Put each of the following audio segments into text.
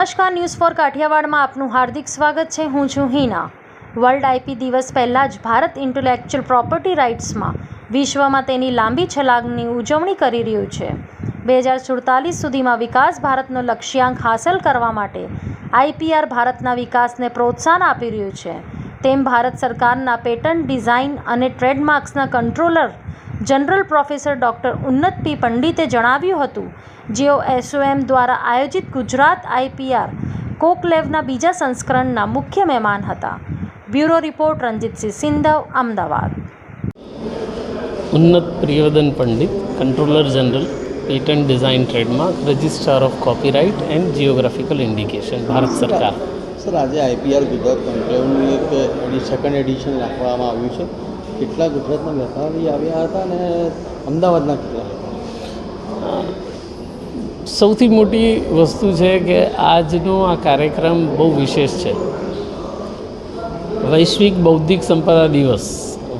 નમસ્કાર news for કાઠિયાવાડમાં આપનું હાર્દિક સ્વાગત છે. હું છું હિના. વર્લ્ડ આઈપી દિવસ પહેલાં જ ભારત ઇન્ટેલેક્ચુઅલ પ્રોપર્ટી રાઇટ્સમાં વિશ્વમાં તેની લાંબી છલાંગની ઉજવણી કરી રહ્યું છે. બે હજાર સુડતાલીસ સુધીમાં વિકાસ ભારતનો લક્ષ્યાંક હાંસલ કરવા માટે આઈપીઆર ભારતના વિકાસને પ્રોત્સાહન આપી રહ્યું છે. તેમ ભારત સરકારના પેટન્ટ ડિઝાઇન અને ટ્રેડમાર્ક્સના controller general professor doctor Unnat P પંડિતે જણાવ્યું હતું જેઓ એસઓએમ દ્વારા આયોજિત ગુજરાત આઈપીઆર કોકલેવના બીજા સંસ્કરણના મુખ્ય મહેમાન હતા. Bureau report Ranjitsinh Sindhav Ahmedabad. Unnat Priyavadan Pandit controller general patent design trademark registrar of copyright and geographical indication Bharat સરકાર. સર આજે આઈપીઆર ગુજરાત કોન્ક્લેવનું એક સેકન્ડ એડિશન રાખવામાં આવ્યું છે. કેટલા ગુજરાતના વેપારી આવ્યા હતા અને અમદાવાદના કેટલા? સૌથી મોટી વસ્તુ છે કે આજનો આ કાર્યક્રમ બહુ વિશેષ છે. વૈશ્વિક બૌદ્ધિક સંપદા દિવસ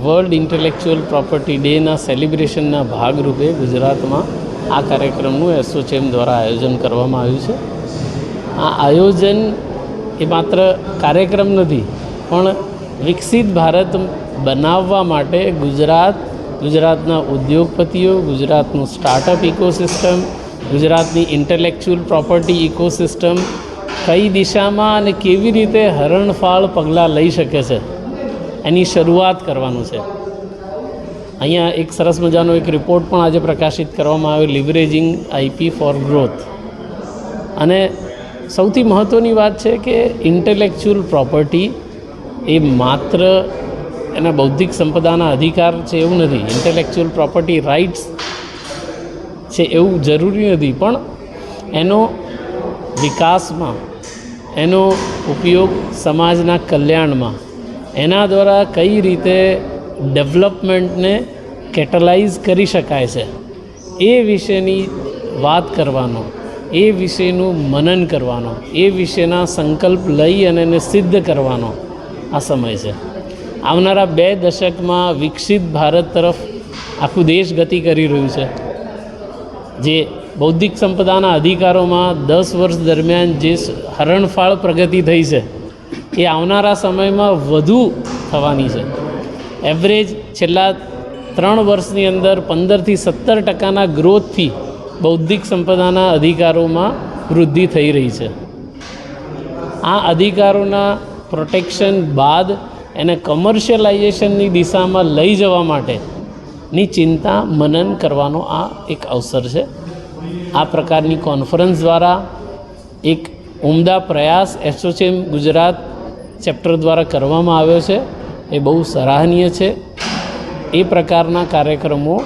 વર્લ્ડ ઇન્ટેલેક્ચુઅલ પ્રોપર્ટી ડેના સેલિબ્રેશનના ભાગરૂપે ગુજરાતમાં આ કાર્યક્રમનું એસોચેમ દ્વારા આયોજન કરવામાં આવ્યું છે. આ આયોજન એ માત્ર કાર્યક્રમ નથી, પણ વિકસિત ભારત બનાવવા માટે ગુજરાત, ગુજરાતના ઉદ્યોગપતિઓ, ગુજરાતનું સ્ટાર્ટઅપ ઇકોસિસ્ટમ ગુજરાતની ઇન્ટેલેક્ચુઅલ પ્રોપર્ટી ઇકોસિસ્ટમ કઈ દિશામાં અને કેવી રીતે હરણફાળ પગલાં લઈ શકે છે એની શરૂઆત કરવાનું છે. અહીંયા એક સરસ મજાનો એક રિપોર્ટ પણ આજે પ્રકાશિત કરવામાં આવ્યો લિવરેજિંગ આઈપી ફોર ગ્રોથ અને સૌથી મહત્ત્વની વાત છે કે ઇન્ટેલેક્ચ્યુઅલ પ્રોપર્ટી એ માત્ર એના બૌદ્ધિક સંપદાના અધિકાર છે એવું નથી. ઇન્ટેલેક્ચુઅલ પ્રોપર્ટી રાઇટ્સ છે એવું જરૂરી નથી. પણ એનો વિકાસમાં, એનો ઉપયોગ સમાજના કલ્યાણમાં, એના દ્વારા કઈ રીતે ડેવલપમેન્ટને કેટલાઇઝ કરી શકાય છે, એ વિશેની વાત કરવાનો, એ વિશેનું મનન કરવાનો, એ વિશેના સંકલ્પ લઈ અને એને સિદ્ધ કરવાનો આ સમય છે. આવનારા બે દશકમાં વિકસિત ભારત તરફ આખું દેશ ગતિ કરી રહ્યું છે. જે બૌદ્ધિક સંપદાના અધિકારોમાં દસ વર્ષ દરમિયાન જે હરણફાળ પ્રગતિ થઈ છે, એ આવનારા સમયમાં વધુ થવાની છે. એવરેજ છેલ્લા ત્રણ વર્ષની અંદર પંદરથી સત્તર ટકાના ગ્રોથથી બૌદ્ધિક સંપદાના અધિકારોમાં વૃદ્ધિ થઈ રહી છે. આ અધિકારોના પ્રોટેક્શન બાદ એને કમર્શિયલાઇઝેશનની દિશામાં લઈ જવા માટેની ચિંતા મનન કરવાનો આ એક અવસર છે. આ પ્રકારની કોન્ફરન્સ દ્વારા એક ઉમદા પ્રયાસ એસોચેમ ગુજરાત ચેપ્ટર દ્વારા કરવામાં આવ્યો છે. એ બહુ સરાહનીય છે. એ પ્રકારના કાર્યક્રમો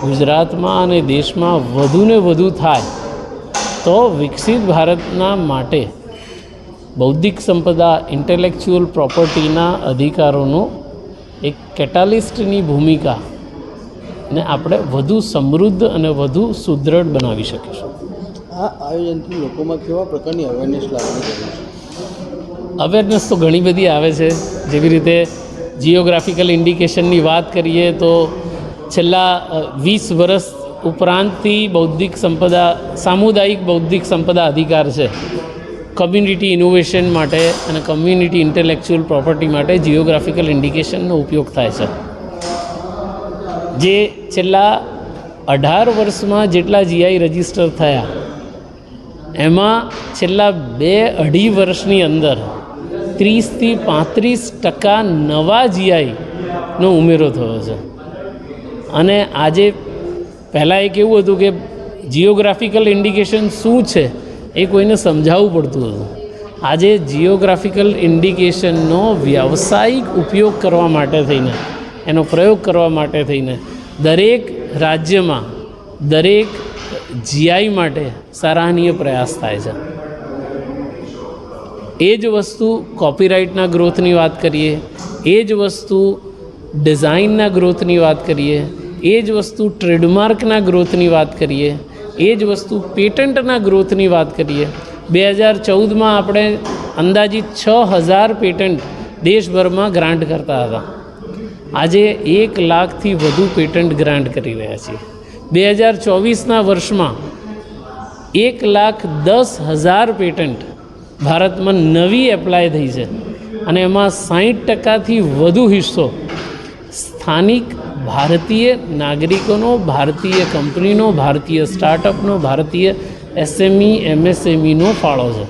ગુજરાતમાં અને દેશમાં વધુને વધુ થાય તો વિકસિત ભારતના માટે બૌદ્ધિક સંપદા ઇન્ટેલેક્ચ્યુઅલ પ્રોપર્ટીના અધિકારોનો એક કેટાલિસ્ટની ભૂમિકા ને આપણે વધુ સમૃદ્ધ અને વધુ સુદૃઢ બનાવી શકીશું. આ આયોજનથી લોકોમાં કેવા પ્રકારની અવેરનેસ લાવવાની જરૂર છે? અવેરનેસ તો ઘણી બધી આવે છે. જેવી રીતે જીઓગ્રાફિકલ ઇન્ડિકેશનની વાત કરીએ તો છેલ્લા વીસ વર્ષ ઉપરાંતથી બૌદ્ધિક સંપદા સામુદાયિક બૌદ્ધિક સંપદા અધિકાર છે. કમ્યુનિટી ઇનોવેશન માટે અને કમ્યુનિટી ઇન્ટેલેક્ચ્યુઅલ પ્રોપર્ટી માટે જિયોગ્રાફિકલ ઇન્ડિકેશનનો ઉપયોગ થાય છે. જે છેલ્લા અઢાર વર્ષમાં જેટલા જીઆઈ રજિસ્ટર થયા, એમાં છેલ્લા બે અઢી વર્ષની અંદર ત્રીસથી પાંત્રીસ ટકા નવા જીઆઈનો ઉમેરો થયો છે. અને આજે પહેલાં એક એવું હતું કે જીઓગ્રાફિકલ ઇન્ડિકેશન શું છે? એ કોઈને સમજાવવું પડતું હતું. આજે જીઓગ્રાફિકલ ઇન્ડિકેશનનો વ્યાવસાયિક ઉપયોગ કરવા માટે થઈને, એનો પ્રયોગ કરવા માટે થઈને દરેક રાજ્યમાં, દરેક જીઆઈ માટે સરાહનીય પ્રયાસ થાય છે. એ જ વસ્તુ કોપીરાઇટના ગ્રોથની વાત કરીએ, એ જ વસ્તુ ડિઝાઇનના ગ્રોથની વાત કરીએ, એ જ વસ્તુ ટ્રેડમાર્કના ગ્રોથની વાત કરીએ એ જ વસ્તુ પેટન્ટના ગ્રોથની વાત કરીએ. બે હજાર ચૌદમાં આપણે અંદાજિત છ હજાર પેટન્ટ દેશભરમાં ગ્રાન્ટ કરતા હતા. આજે એક લાખથી વધુ પેટન્ટ ગ્રાન્ટ કરી રહ્યા છીએ. બે હજાર ચોવીસના વર્ષમાં એક લાખ દસ હજાર પેટન્ટ ભારતમાં નવી એપ્લાય થઈ છે. અને એમાં સાહીઠ ટકાથી વધુ હિસ્સો સ્થાનિક ભારતીય નાગરિકોનો, ભારતીય કંપનીનો, ભારતીય સ્ટાર્ટઅપનો ભારતીય એસએમઈ એમએસએમઈનો ફાળો છે.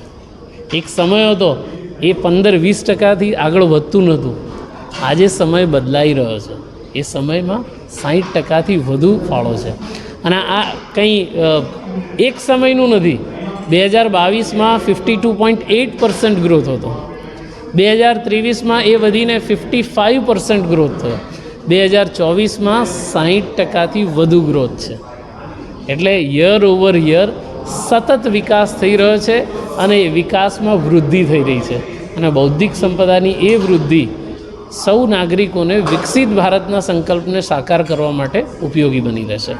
એક સમય હતો, એ પંદર વીસ ટકાથી આગળ વધતું નહોતું. આજે સમય બદલાઈ રહ્યો છે. એ સમયમાં સાહીઠ ટકાથી વધુ ફાળો છે. અને આ કંઈ એક સમયનું નથી. બે હજાર બાવીસમાં fifty two point eight percent growth હતો. બે હજાર ત્રેવીસમાં એ વધીને ફિફ્ટી ફાઇવ પર્સન્ટ ગ્રોથ થયો. બે હજાર ચોવીસમાં સાહીઠ ટકાથી વધુ ગ્રોથ છે. એટલે યર ઓવર યર સતત વિકાસ થઈ રહ્યો છે અને એ વિકાસમાં વૃદ્ધિ થઈ રહી છે. અને બૌદ્ધિક સંપદાની એ વૃદ્ધિ સૌ નાગરિકોને વિકસિત ભારતના સંકલ્પને સાકાર કરવા માટે ઉપયોગી બની રહેશે.